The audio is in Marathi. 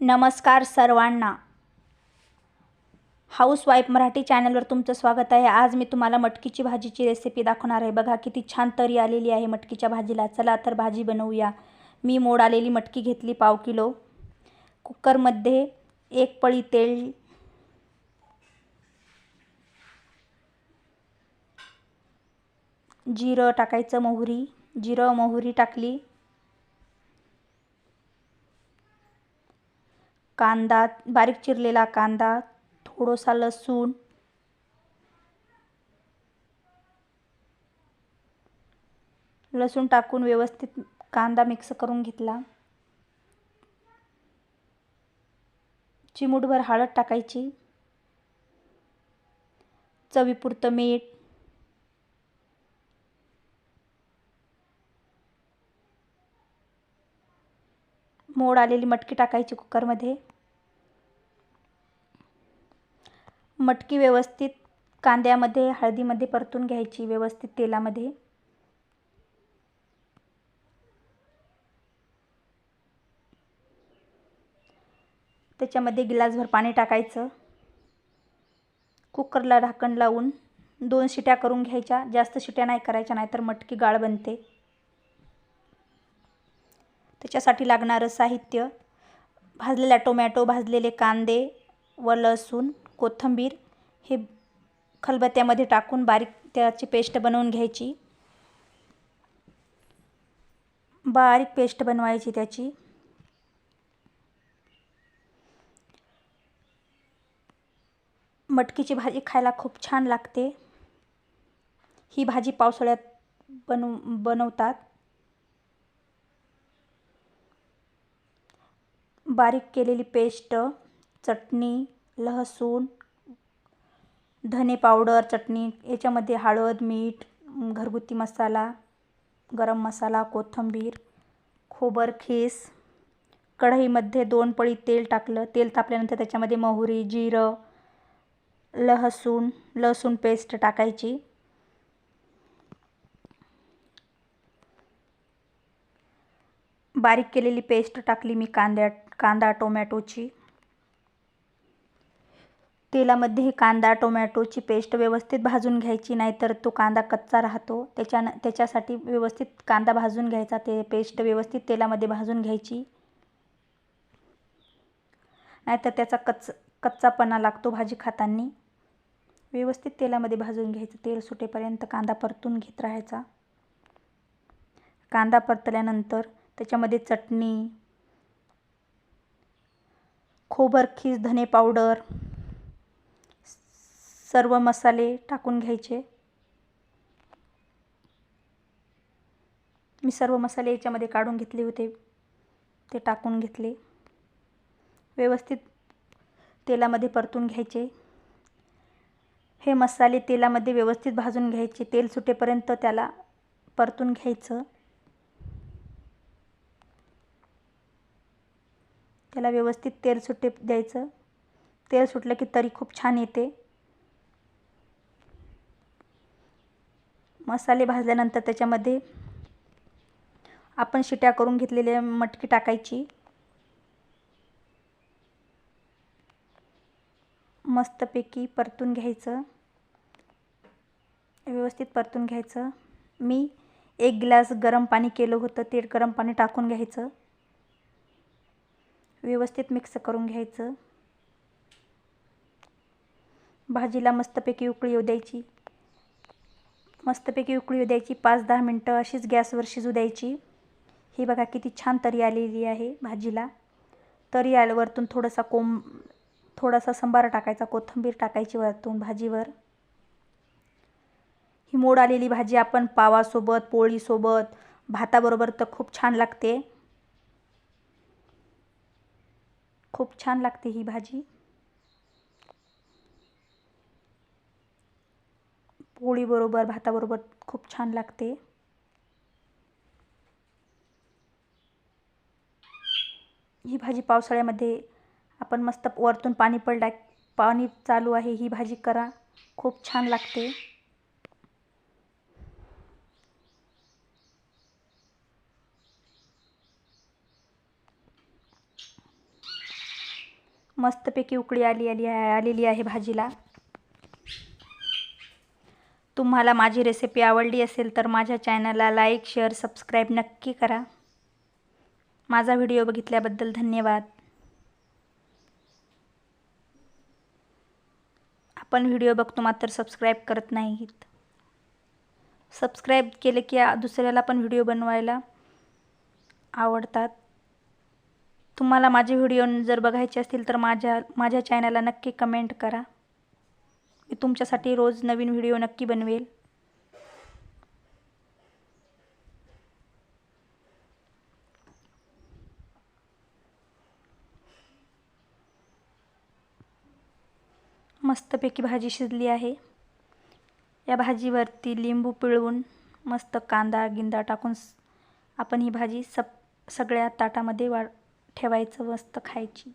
नमस्कार सर्वांना. हाऊसवाईफ मराठी चॅनलवर तुमचं स्वागत आहे. आज मी तुम्हाला मटकीची भाजीची रेसिपी दाखवणार आहे. बघा किती छान तरी आलेली आहे मटकीच्या भाजीला. चला तर भाजी बनवूया. मी मोड आलेली मटकी घेतली पाव किलो. कुकरमध्ये एक पळी तेल. जिरं टाकायचं मोहरी. जिरं मोहरी टाकली. कांदा बारीक चिरलेला कांदा थोडासा लसूण लसूण टाकून व्यवस्थित कांदा मिक्स करून घेतला. चिमूटभर हळद टाकायची. चवीपुरतं मीठ मोड आलेली मटकी टाकायची कुकरमध्ये. मटकी व्यवस्थित कांद्यामध्ये हळदीमध्ये परतून घ्यायची व्यवस्थित तेलामध्ये. त्याच्यामध्ये गिलासभर पाणी टाकायचं. कुकरला ढाकण लावून दोन शिट्या करून घ्यायच्या. जास्त शिट्या नाही करायच्या नाहीतर मटकी गाळ बनते. त्याच्यासाठी लागणारं साहित्य भाजलेला टोमॅटो भाजलेले कांदे व लसूण कोथिंबीर हे खलबत्त्यामध्ये टाकून बारीक त्याची पेस्ट बनवून घ्यायची. बारीक पेस्ट बनवायची त्याची. मटकीची भाजी खायला खूप छान लागते. ही भाजी पावसाळ्यात बनव बनवतात. बारीक केलेली पेस्ट चटणी लसूण धने पावडर चटणी याच्यामध्ये हळद मीठ घरगुती मसाला गरम मसाला कोथिंबीर खोबर खीस कढईमध्ये दोन पळी तेल टाकलं. तेल तापल्यानंतर त्याच्यामध्ये मोहरी जिरं लसूण लसूण पेस्ट टाकायची. बारीक केलेली पेस्ट टाकली मी कांद्या कांदा टोमॅटोची. तेलामध्ये कांदा टोमॅटोची पेस्ट व्यवस्थित भाजून घ्यायची नाहीतर तो कांदा कच्चा राहतो. त्याच्या त्याच्यासाठी व्यवस्थित कांदा भाजून घ्यायचा ते पेस्ट व्यवस्थित तेलामध्ये भाजून घ्यायची. नाहीतर त्याचा कच्च कच्चापणा लागतो भाजी खाताना. व्यवस्थित तेलामध्ये भाजून घ्यायचं तेल सुटेपर्यंत कांदा परतून घेत राहायचा. कांदा परतल्यानंतर त्याच्यामध्ये चटणी खोबर खीस धने पावडर सर्व मसाले टाकून घ्यायचे. मी सर्व मसाले याच्यामध्ये काढून घेतले होते ते टाकून घेतले. व्यवस्थित तेलामध्ये परतून घ्यायचे. हे मसाले तेलामध्ये व्यवस्थित भाजून घ्यायचे. तेल सुटेपर्यंत त्याला परतून घ्यायचं. त्याला व्यवस्थित तेल सुटे द्यायचं. तेल सुटलं की तरी खूप छान येते. मसाले भाजल्यानंतर त्याच्यामध्ये आपण शिट्या करून घेतलेले मटकी टाकायची. मस्तपैकी परतून घ्यायचं. व्यवस्थित परतून घ्यायचं. मी एक ग्लास गरम पाणी केलं होतं ते गरम पाणी टाकून घ्यायचं. व्यवस्थित मिक्स करून घ्यायचं. भाजीला मस्तपैकी उकळी येऊ द्यायची. मस्तपैकी उकळी येऊ द्यायची. पाच दहा मिनटं अशीच गॅसवर शिजू द्यायची. ही बघा किती छान तरी आलेली आहे भाजीला. तरी आलं वरतून थोडासा कोंब थोडासा संबार टाकायचा कोथिंबीर टाकायची वरतून भाजीवर. ही मोड आलेली भाजी आपण पावासोबत पोळीसोबत भाताबरोबर तर खूप छान लागते. खूप छान लागते ही भाजी. पोळीबरोबर भाताबरोबर खूप छान लागते. ही भाजी पावसाळ्यामध्ये आपण मस्त वरतून पाणी पडला पाणी चालू आहे ही भाजी करा. खूप छान लागते. मस्तपैकी उकळी आली आली आलेली आहे भाजीला. तुम्हाला माझी रेसिपी आवडली असेल तर माझ्या चॅनलला लाईक शेअर सबस्क्राईब नक्की करा. माझा व्हिडिओ बघितल्याबद्दल धन्यवाद. आपण व्हिडिओ बघतो मात्र सबस्क्राईब करत नाहीत. सबस्क्राईब केले की दुसऱ्याला पण व्हिडिओ बनवायला आवडतात. तुम्हाला माझे व्हिडिओ जर बघायचे असतील तर माझ्या माझ्या चॅनलला नक्की कमेंट करा. मी तुमच्यासाठी रोज नवीन व्हिडिओ नक्की बनवेल. मस्तपैकी भाजी शिजली आहे. या भाजीवरती लिंबू पिळवून मस्त कांदा गिंदा टाकून आपण ही भाजी सप सगळ्या ताटामध्ये वाढ ठेवायचं मस्त खायची.